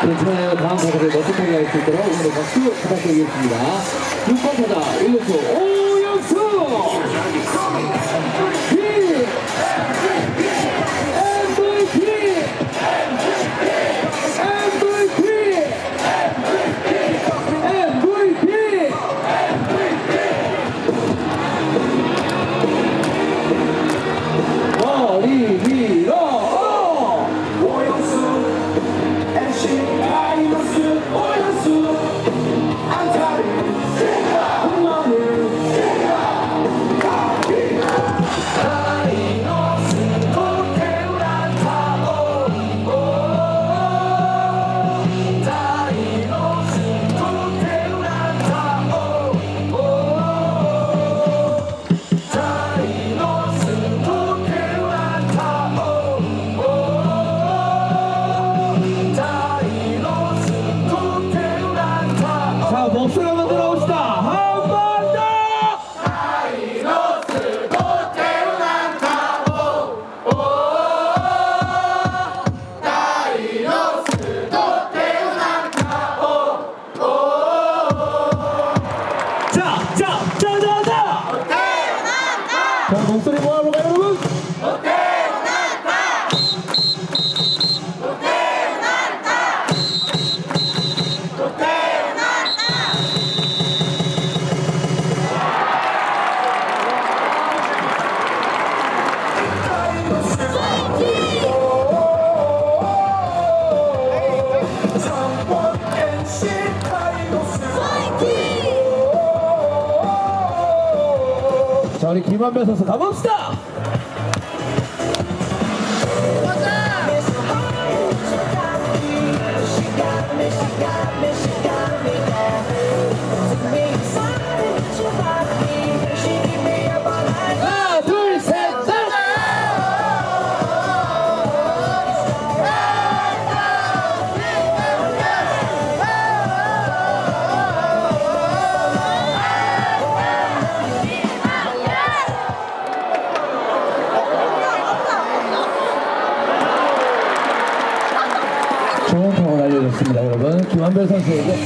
괜찮아요. 다음 타자를 멋쩍하게 할수 있도록 오늘의 박수 부탁드리겠습니다. 6번 타자 1루수 오영수! 우리 김한배 선수 가봅시다! 알려줬습니다, 여러분. 김한별 선수에게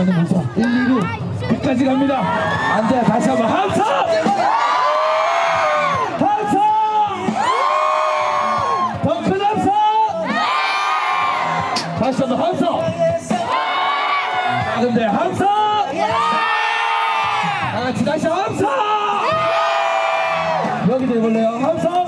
자, 주자는 무사. 1, 2루. 끝까지 갑니다. 안 돼. 다시 한 번. 함성! 함성! 더큰 함성! 다시 한번 함성! 작은데 함성! 다 같이 다시 함성! 여기도 해볼래요? 함성!